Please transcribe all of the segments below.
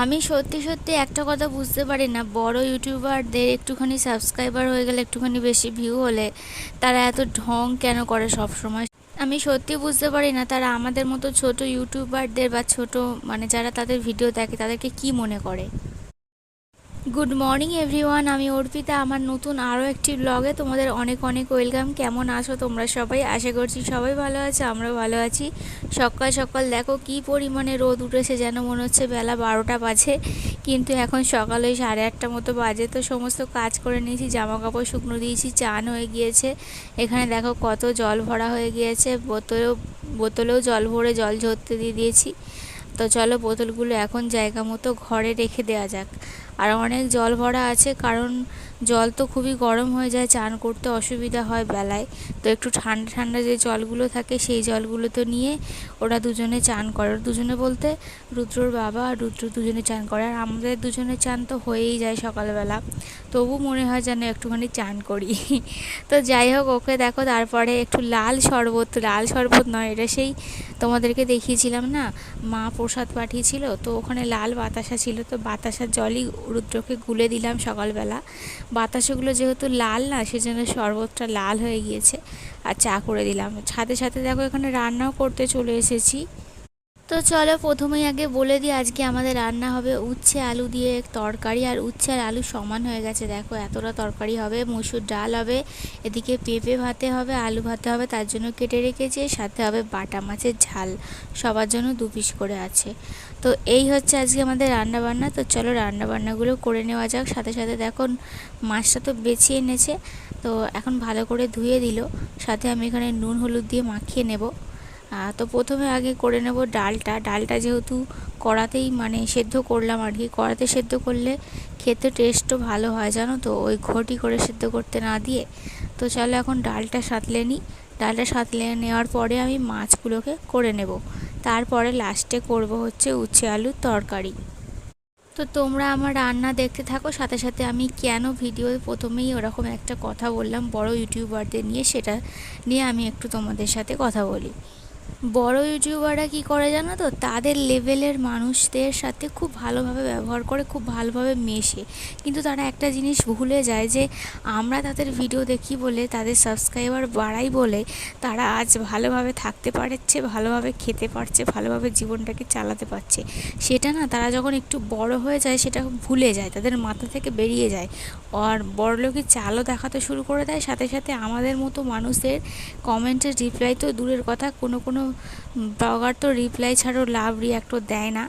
আমি সত্যি সত্যি একটা কথা বুঝতে পারি না। বড় ইউটিউবারদের একটুখানি সাবস্ক্রাইবার হয়ে গেলে একটুখানি বেশি ভিউ হলে তারা এত ঢং কেন করে সব সময় আমি সত্যি বুঝতে পারি না তারা আমাদের মতো ছোট ইউটিউবারদের বা ছোট মানে যারা তাদের ভিডিও দেখে তাদেরকে কি মনে করে। গুড মর্নিং এভরিওয়ান আমি অর্পিতা। আমার নতুন আরও একটি ব্লগে তোমাদের অনেক অনেক ওয়েলকাম কেমন আছো তোমরা সবাই? আশা করছি সবাই ভালো আছে, আমরাও ভালো আছি। সকাল সকাল দেখো কি পরিমাণে রোদ উঠেছে, যেন মনে হচ্ছে বেলা বারোটা বাজে। কিন্তু এখন সকাল ওই সাড়ে আটটা মতো বাজে। তো সমস্ত কাজ করে নিয়েছি জামা কাপড় শুকনো দিয়েছি চান হয়ে গিয়েছে। এখানে দেখো কত জল ভরা হয়ে গিয়েছে। বোতলেও বোতলেও জল ভরে জল ঝরতে দিয়ে দিয়েছি। তো চলো বোতলগুলো এখন জায়গা মতো ঘরে রেখে দেওয়া যাক। আর অনেক জল ভরা আছে কারণ জল তো খুবই গরম হয়ে যায়, চান করতে অসুবিধা হয় বেলায়। তো একটু ঠান্ডা ঠান্ডা যে জলগুলো থাকে সেই জলগুলো তো নিয়ে ওরা দুজনে চান করে। দুজনে বলতে রুদ্রর বাবা আর রুদ্র দুজনে চান করে। আর আমাদের দুজনে চান তো হয়েই যায় সকালবেলা। তবু মনে হয় যেন একটুখানি চান করি। তো যাই হোক, ওকে দেখো তারপরে একটু লাল শরবত লাল শরবত নয়, এটা সেই তোমাদেরকে দেখিয়েছিলাম না? মা প্রসাদ পাঠিয়েছিল, তো ওখানে লাল বাতাসা ছিল, তো বাতাসার জলই রুদ্রকে গুলে দিলাম সকালবেলা। বাতাসাগুলো যেহেতু লাল না, সেজন্য শরবতটা লাল হয়ে গিয়েছে। আর চা করে দিলাম। সাথে সাথে দেখো এখানে রান্নাও করতে চলে এসেছি। তো চলো প্রথমেই আগে বলে দিই, আজকে আমাদের রান্না হবে উচ্ছে, আলু দিয়ে তরকারি। আর উচ্ছে আর আলু সমান হয়ে গেছে, দেখো এতটা তরকারি হবে। মুসুর ডাল হবে, এদিকে পেঁপে ভাতে হবে, আলু ভাতে হবে, তার জন্য কেটে রেখেছি। সাথে হবে বাটা মাছের ঝাল, সবার জন্য দু পিস করে আছে। তো এই হচ্ছে আজকে আমাদের রান্না বান্না তো চলো রান্না বান্নাগুলো করে নেওয়া যাক। সাথে সাথে দেখো মাছটা তো বেছে এনেছে, তো এখন ভালো করে ধুয়ে দিল। সাথে আমি এখানে নুন, হলুদ দিয়ে মাখিয়ে নেব। তো প্রথমে আগে করে নেব ডালটা। ডালটা যেহেতু কড়াতেই মানে সেদ্ধ করলাম আর কি, কড়াতে সেদ্ধ করলে খেতে টেস্টও ভালো হয়, জানো তো? ওই ঘটি করে সেদ্ধ করতে না দিয়ে। তো চলো এখন ডালটা সাঁতলে নিই ডালটা সাঁতলে নেওয়ার পরে আমি মাছগুলোকে করে নেব। তারপরে লাস্টে করব হচ্ছে উচ্ছে আলুর তরকারি। তো তোমরা আমার রান্না দেখতে থাকো, সাথে সাথে আমি কেন ভিডিও প্রথমেই ওরকম একটা কথা বললাম, বড় ইউটিউবারদের নিয়ে, সেটা নিয়ে আমি একটু তোমাদের সাথে কথা বলি। বড় ইউটিউবাররা কী করে জানো তো? তাদের লেভেলের মানুষদের সাথে খুব ভালোভাবে ব্যবহার করে, খুব ভালোভাবে মেশে। কিন্তু তারা একটা জিনিস ভুলে যায় যে, আমরা তাদের ভিডিও দেখি বলে, তাদের সাবস্ক্রাইবার বাড়াই বলে, তারা আজ ভালোভাবে থাকতে পারছে, ভালোভাবে খেতে পারছে, ভালোভাবে জীবনটাকে চালাতে পারছে। সেটা না, তারা যখন একটু বড় হয়ে যায়, সেটা ভুলে যায়, তাদের মাথা থেকে বেরিয়ে যায়। আর বড়লোকের চালও দেখাতে শুরু করে দেয়। সাথে সাথে আমাদের মতো মানুষের কমেন্টের রিপ্লাই তো দূরের কথা, কোনো কোনো ব্লগার তো রিপ্লাই ছাড়াও লাভ রিয়াক্টও দেয় না।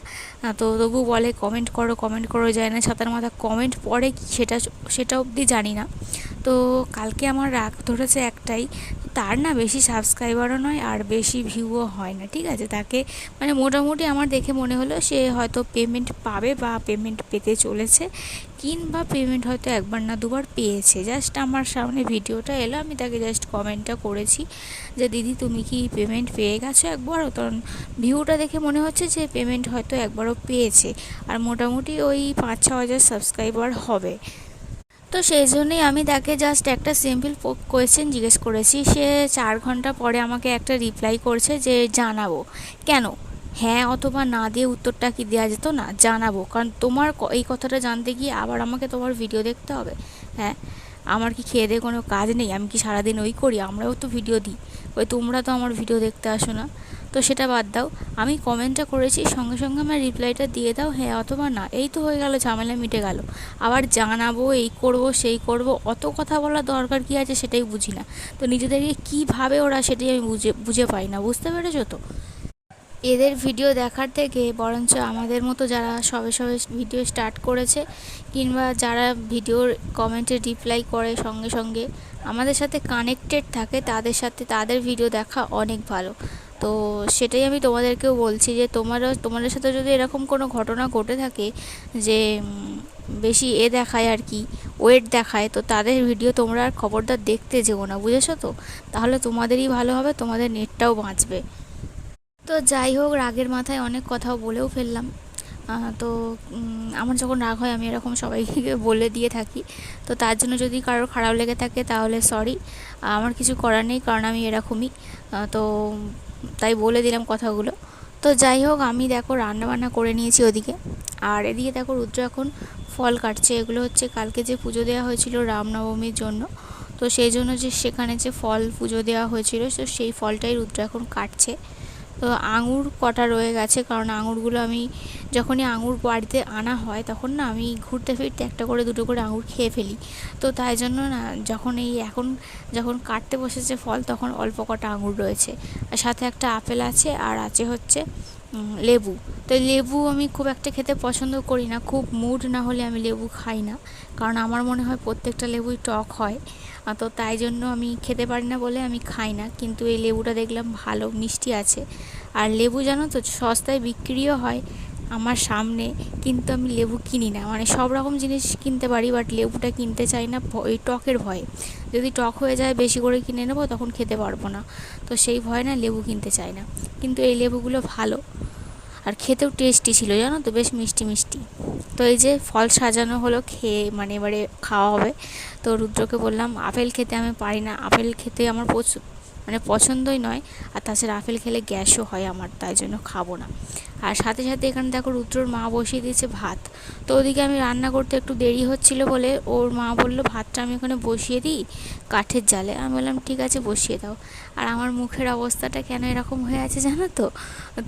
তো তবু বলে কমেন্ট করো কমেন্ট করো যায় না ছাতার মাথা কমেন্ট পড়ে কি সেটা সেটা অবধি জানি না। তো কালকে আমার রাগ ধরেছে একটাই, তার না বেশি সাবস্ক্রাইবারও নয় আর বেশি ভিউও হয় না, ঠিক আছে? তাকে মানে মোটামুটি আমার দেখে মনে হলো সে হয়তো পেমেন্ট পাবে বা পেমেন্ট পেতে চলেছে, কিংবা পেমেন্ট হয়তো একবার না দুবার পেয়েছে। জাস্ট আমার সামনে ভিডিওটা এলো, আমি তাকে জাস্ট কমেন্টটা করেছি যে, দিদি, তুমি কি পেমেন্ট পেয়ে গেছো একবারও তখন ভিউটা দেখে মনে হচ্ছে যে পেমেন্ট হয়তো একবারও পেয়েছে, আর মোটামুটি ওই পাঁচ ছ হাজার সাবস্ক্রাইবার হবে। তো সেই জন্যই আমি তাকে জাস্ট একটা সিম্পল কোয়েশ্চেন জিজ্ঞেস করেছি। সে চার ঘণ্টা পরে আমাকে একটা রিপ্লাই করছে যে, জানাব। কেন? হ্যাঁ অথবা না দিয়ে উত্তরটা কি দেওয়া যেত? না, জানাব। কারণ তোমার এই কথাটা জানতে গিয়ে আবার আমাকে তোমার ভিডিও দেখতে হবে। হ্যাঁ। আমার কি খেয়ে দিয়ে কোনো কাজ নেই? আমি কি সারাদিন ওই করি? আমরাও তো ভিডিও দিই। ওই তোমরা তো আমার ভিডিও দেখতে আসো না। তো সেটা বাদ দাও। আমি কমেন্টটা করেছি, সঙ্গে সঙ্গে আমার রিপ্লাইটা দিয়ে দাও। হ্যাঁ অথবা না। এই তো হয়ে গেল, ঝামেলা মিটে গেল। আবার জানাব, এই করব, সেই করব। অত কথা বলার দরকার কী আছে সেটাই বুঝি না। তো নিজেদেরকে কীভাবে ওরা সেটাই আমি বুঝে বুঝে পাই না। বুঝতে পেরেছ তো? এদের ভিডিও দেখার থেকে বরঞ্চ আমাদের মতো যারা সবে সবে ভিডিও স্টার্ট করেছে কিংবা যারা ভিডিওর কমেন্টে রিপ্লাই করে সঙ্গে সঙ্গে, আমাদের সাথে কানেক্টেড থাকে, তাদের সাথে তাদের ভিডিও দেখা অনেক ভালো। তো সেটাই আমি তোমাদেরকেও বলছি যে তোমারও, তোমাদের সাথে যদি এরকম কোনো ঘটনা ঘটে থাকে যে বেশি এ দেখায় আর কি ওয়েট দেখায়, তো তাদের ভিডিও তোমরা আর খবরদার দেখতে যেও না, বুঝেছ তো? তাহলে তোমাদেরই ভালো হবে, তোমাদের নেটটাও বাঁচবে। তো যাই হোক, রাগের মাথায় অনেক কথাও বলেও ফেললাম। তো আমার যখন রাগ হয়, আমি এরকম সবাইকে বলে দিয়ে থাকি। তো তার জন্য যদি কারোর খারাপ লেগে থাকে, তাহলে সরি আমার কিছু করার নেই, কারণ আমি এরকমই। তো তাই বলে দিলাম কথাগুলো। তো যাই হোক, আমি দেখো রান্না বান্না করে নিয়েছি ওদিকে। আর এদিকে দেখো রুদ্র এখন ফল কাটছে। এগুলো হচ্ছে কালকে যে পুজো দেওয়া হয়েছিল রামনবমীর জন্য। তো সেই জন্য যে সেখানে যে ফল পুজো দেওয়া হয়েছিল, তো সেই ফলটাই রুদ্র এখন কাটছে। আঙুর কটা রয়ে গেছে, কারণ আঙুরগুলো আমি যখনই আঙুর বাড়িতে আনা হয় তখন না আমি ঘুরতে ফিরতে একটা করে, দুটো করে আঙুর খেয়ে ফেলি। তো তাই জন্য না যখন এই এখন যখন কাটতে বসেছে ফল তখন অল্প কটা আঙুর রয়েছে। আর সাথে একটা আপেল আছে, আর আছে হচ্ছে লেবু। তো লেবু আমি খুব একটা খেতে পছন্দ করি না। খুব মুড না হলে আমি লেবু খাই না। কারণ আমার মনে হয় প্রত্যেকটা লেবুই টক হয়। তো তাই জন্য আমি খেতে পারি না বলে আমি খাই না। কিন্তু এই লেবুটা দেখলাম ভালো, মিষ্টি আছে। আর লেবু জানো তো, সস্তায় বিক্রিও হয়। আমার সামনে, কিন্তু আমি লেবু কিনি না। মানে সব রকম জিনিস কিনতে পারি বাট লেবুটা কিনতে চাই না ওই টকের ভয়ে। যদি টক হয়ে যায়, বেশি করে কিনে নেব, তখন খেতে পারব না। তো সেই ভয়ে না লেবু কিনতে চাই না। কিন্তু এই লেবুগুলো ভালো, আর খেতেও টেস্টি ছিল, জানো তো? বেশ মিষ্টি মিষ্টি। তো এই যে ফল সাজানো হলো, খেয়ে মানে এবারে খাওয়া হবে। তো রুদ্রকে বললাম, আপেল খেতে আমি পারি না। আপেল খেতে আমার প্রচুর মানে পছন্দই নয়। আর তাছাড়া আপেল খেলে গ্যাসও হয় আমার, তাই জন্য খাব না। আর সাথে সাথে এখানে দেখো রুদ্রর মা বসিয়ে দিয়েছে ভাত। তো ওদিকে আমি রান্না করতে একটু দেরি হচ্ছিল বলে ওর মা বলল, ভাতটা আমি ওখানে বসিয়ে দিই কাঠের জালে। আমি বললাম, ঠিক আছে, বসিয়ে দাও। আর আমার মুখের অবস্থাটা কেন এরকম হয়ে আছে জানো তো?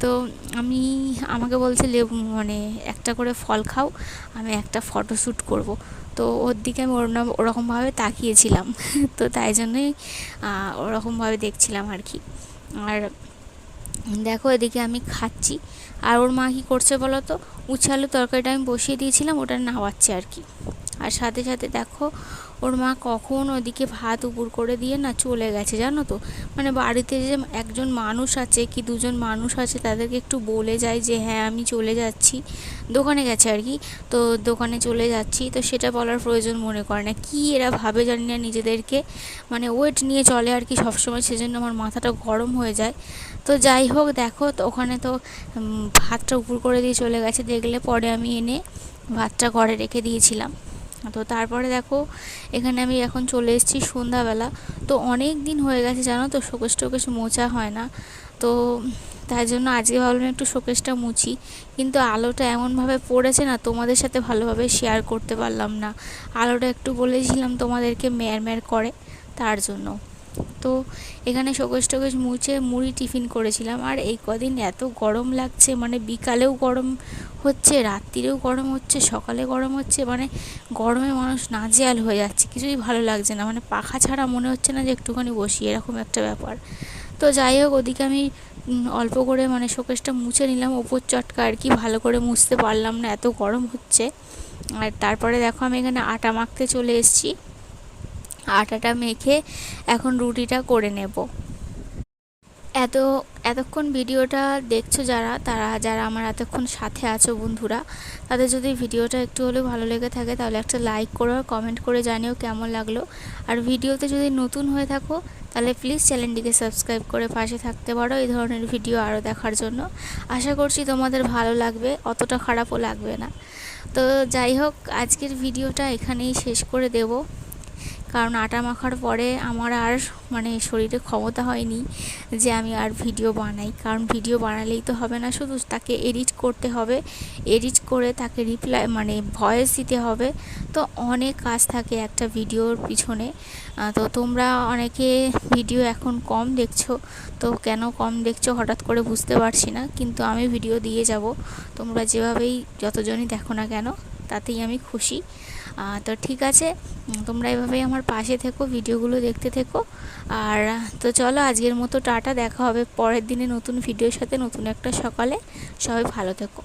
তো আমি, আমাকে বলছে, লেবু মানে একটা করে ফল খাও, আমি একটা ফটোশ্যুট করব। তো ওর দিকে আমি ওর নাম ওরকমভাবে তাকিয়েছিলাম। তো তাই জন্যই ওরকমভাবে দেখছিলাম আর কি। আর দেখো এদিকে আমি খাচ্ছি। আর ওর মা কী করছে বলো তো? উছালো তরকারিটা আমি বসিয়ে দিয়েছিলাম, ওটা নাওয়াচ্ছে আর কি। আর সাথে সাথে দেখো, ওর মা কখন ওদিকে ভাত উপর করে দিয়ে না চলে গেছে জানো তো? মানে বাড়িতে যে একজন মানুষ আছে কি দুজন মানুষ আছে তাদেরকে একটু বলে যায় যে হ্যাঁ আমি চলে যাচ্ছি। দোকানে গেছে আর কি। তো দোকানে চলে যাচ্ছি। তো সেটা বলার প্রয়োজন মনে করে না। কি এরা ভাবে জানি না নিজেদেরকে। মানে ওয়েট নিয়ে চলে আর কি সবসময়। সেজন্য আমার মাথাটা গরম হয়ে যায়। তো যাই হোক, দেখো, তো ওখানে তো ভাতটা উপর করে দিয়ে চলে গেছে। দেখলে পরে আমি এনে ভাতটা ঘরে রেখে দিয়েছিলাম। তো তারপরে দেখো, এখানে আমি এখন চলে এসেছি সন্ধ্যাবেলা। তো অনেক দিন হয়ে গেছে, জানো তো, শোকেশ টোকেশ মোচা হয় না। তো তার জন্য আজকে ভাবলাম একটু শোকেশটা মুছি। কিন্তু আলোটা এমনভাবে পড়েছে না, তোমাদের সাথে ভালোভাবে শেয়ার করতে পারলাম না। আলোটা একটু বলেছিলাম তোমাদেরকে ম্যার ম্যার করে, তার জন্য। তো এখানে শোকেশ টোকেশ মুছে মুড়ি টিফিন করেছিলাম। আর এই কদিন এত গরম লাগছে মানে বিকালেও গরম হচ্ছে, রাত্রিরেও গরম হচ্ছে, সকালে গরম হচ্ছে মানে গরমে মানুষ নাজেয়াল হয়ে যাচ্ছে, কিছুই ভালো লাগছে না। মানে পাখা ছাড়া মনে হচ্ছে না যে একটুখানি বসি, এরকম একটা ব্যাপার। তো যাই হোক, ওদিকে আমি অল্প করে মানে শোকেশটা মুছে নিলাম, ওপর চটকা আর কি, ভালো করে মুছতে পারলাম না, এত গরম হচ্ছে। আর তারপরে দেখো আমি এখানে আটা মাখতে চলে এসেছি। আটাটা মেখে এখন রুটিটা করে নেব। এত, এতক্ষণ ভিডিওটা দেখছ যারা, তারা, যারা আমার এতক্ষণ সাথে আছো বন্ধুরা, তাদের যদি ভিডিওটা একটু হলেও ভালো লেগে থাকে, তাহলে একটা লাইক করো আর কমেন্ট করে জানিও কেমন লাগল। আর ভিডিওতে যদি নতুন হয়ে থাকো, তাহলে প্লিজ চ্যানেলটিকে সাবস্ক্রাইব করে পাশে থাকতে পারো এই ধরনের ভিডিও আরও দেখার জন্য। আশা করছি তোমাদের ভালো লাগবে, অতটা খারাপও লাগবে না। তো যাই হোক, আজকের ভিডিওটা এখানেই শেষ করে দেবো। কারণ আটা মাখার পরে আমার আর মানে শরীরে ক্ষমতা হয়নি যে আমি আর ভিডিও বানাই। কারণ ভিডিও বানালেই তো হবে না, শুধু তাকে এডিট করতে হবে। এডিট করে তাকে রিপ্লাই মানে ভয়েস দিতে হবে। তো অনেক কাজ থাকে একটা ভিডিওর পিছনে। তো তোমরা অনেকে ভিডিও এখন কম দেখছ, তো কেন কম দেখছ হঠাৎ করে বুঝতে পারছি না, কিন্তু আমি ভিডিও দিয়ে যাব। তোমরা যেভাবেই যতজনই দেখো না কেন, তাতেই আমি খুশি। তো ঠিক আছে তোমরা এভাবেই আমার পাশে থেকো, ভিডিওগুলো দেখতে থেকো। আর, তো চলো আজকের মতো টাটা, দেখা হবে পরের দিনে নতুন ভিডিওর সাথে, নতুন একটা সকালে। সবাই ভালো থেকো।